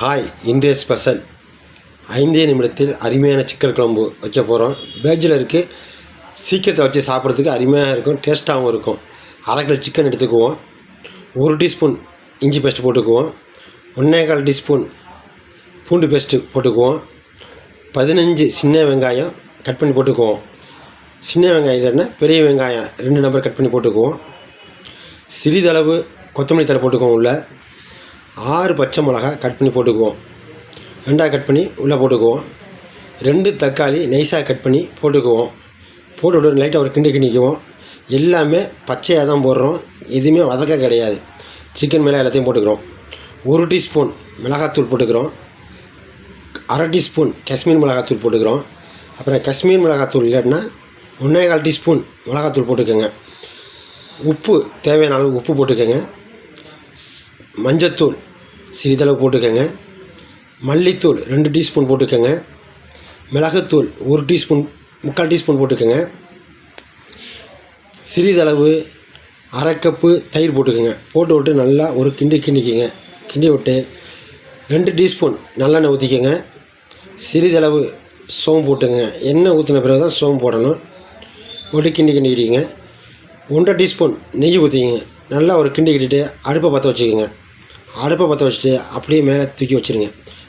Hi இன்றைய special ஐந்தே நிமிடத்தில் அருமையான சிக்கன் குழம்பு வைக்க போகிறோம் பேச்சுலருக்கு சீக்கிரத்தை வச்சு சாப்பிட்றதுக்கு அருமையாக இருக்கும் டேஸ்ட்டாகவும் இருக்கும். அரை கிலோ சிக்கன் எடுத்துக்குவோம். ஒரு டீஸ்பூன் இஞ்சி பேஸ்ட் போட்டுக்குவோம். ஒன்றே கால் டீஸ்பூன் பூண்டு பேஸ்ட்டு போட்டுக்குவோம். பதினஞ்சு சின்ன வெங்காயம் கட் பண்ணி போட்டுக்குவோம். சின்ன வெங்காயம் இல்லைன்னா பெரிய வெங்காயம் ரெண்டு நம்பர் கட் பண்ணி போட்டுக்குவோம். சிறிதளவு கொத்தமல்லி தழை போட்டுக்குவோம் உள்ளே. ஆறு பச்சை மிளகா கட் பண்ணி போட்டுக்குவோம். ரெண்டாக கட் பண்ணி உள்ளே போட்டுக்குவோம். ரெண்டு தக்காளி நைஸாக கட் பண்ணி போட்டுக்குவோம். போட்டு விட்டு லைட்டாக ஒரு கிண்டி கிண்டிக்குவோம். எல்லாமே பச்சையாக தான் போடுறோம். எதுவுமே வதக்க கிடையாது. சிக்கன் மேலே எல்லாத்தையும் போட்டுக்கிறோம். ஒரு டீஸ்பூன் மிளகாத்தூள் போட்டுக்கிறோம். அரை டீஸ்பூன் காஷ்மீர் மிளகாத்தூள் போட்டுக்கிறோம். அப்புறம் காஷ்மீர் மிளகாத்தூள் இல்லைன்னா ஒன்றே கால் டீஸ்பூன் மிளகாத்தூள் போட்டுக்கோங்க. உப்பு தேவையான அளவு உப்பு போட்டுக்கோங்க. மஞ்சத்தூள் சிறிதளவு போட்டுக்கோங்க. மல்லித்தூள் ரெண்டு டீஸ்பூன் போட்டுக்கோங்க. மிளகுத்தூள் ஒரு டீஸ்பூன் முக்கால் டீஸ்பூன் போட்டுக்கோங்க. சிறிதளவு அரை கப்பு தயிர் போட்டுக்கோங்க. போட்டு விட்டு நல்லா ஒரு கிண்டி கிண்டிக்கோங்க. கிண்டி விட்டு ரெண்டு டீஸ்பூன் நல்லெண்ணெய் ஊற்றிக்கோங்க சிறிதளவு சோம்பு போட்டுங்க எண்ணெய் ஊற்றின பிறகு தான் சோம்பு போடணும். போட்டு கிண்டி கிண்டிக்கிட்டிங்க. ஒன்றரை டீஸ்பூன் நெய் ஊற்றிக்கிங்க நல்லா ஒரு கிண்டி கிண்டிட்டு அடுப்பை பற்ற வச்சுக்கோங்க. அடுப்பை பற்ற வச்சுட்டு அப்படியே மேலே தூக்கி வச்சுருங்க.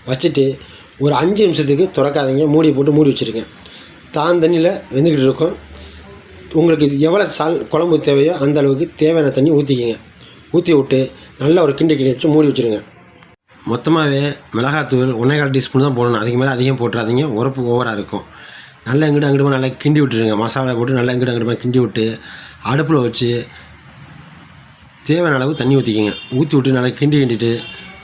வச்சுட்டு ஒரு அஞ்சு நிமிஷத்துக்கு திறக்காதீங்க. மூடி போட்டு மூடி வச்சுருங்க. தான் தண்ணியில் வெந்துக்கிட்டு இருக்கும். உங்களுக்கு இது எவ்வளோ சால் குழம்பு தேவையோ அந்த அளவுக்கு தேவையான தண்ணி ஊற்றிக்கிங்க. ஊற்றி விட்டு நல்லா ஒரு கிண்டி கிண்டி வச்சு மூடி வச்சுருங்க. மொத்தமாகவே மிளகாத்தூள் ஒன்றேகால் டீஸ்பூன் தான் போடணும். அதுக்கு மேலே அதிகம் போட்டுறாதீங்க. உரப்பு ஓவராக இருக்கும். நல்லா எங்கிட்ட அங்கிட்டமா நல்லா கிண்டி விட்டுருங்க. மசாலா போட்டு நல்லா எங்கிட்ட அங்கிட்டமா கிண்டி விட்டு அடுப்பில் வச்சு தேவையான அளவு தண்ணி ஊற்றிக்கிங்க ஊற்றி விட்டு நல்லா கிண்டி கிண்டிட்டு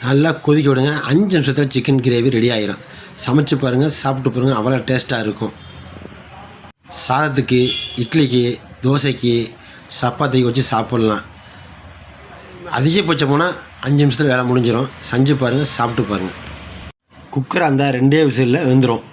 நல்லா கொதிக்க விடுங்க. அஞ்சு நிமிஷத்தில் சிக்கன் கிரேவி ரெடி ஆகிடும் சமைச்சு பாருங்கள் சாப்பிட்டு பாருங்கள் அவ்வளோ டேஸ்ட்டாக இருக்கும். சாதத்துக்கு இட்லிக்கு தோசைக்கு சப்பாத்திக்கு வச்சு சாப்பிட்லாம். அதிகபட்சம் போனால் அஞ்சு நிமிஷத்தில் வேலை முடிஞ்சிடும் செஞ்சு பாருங்கள் சாப்பிட்டு பாருங்கள் குக்கர் அந்த ரெண்டே விசிலில் வெந்துடும்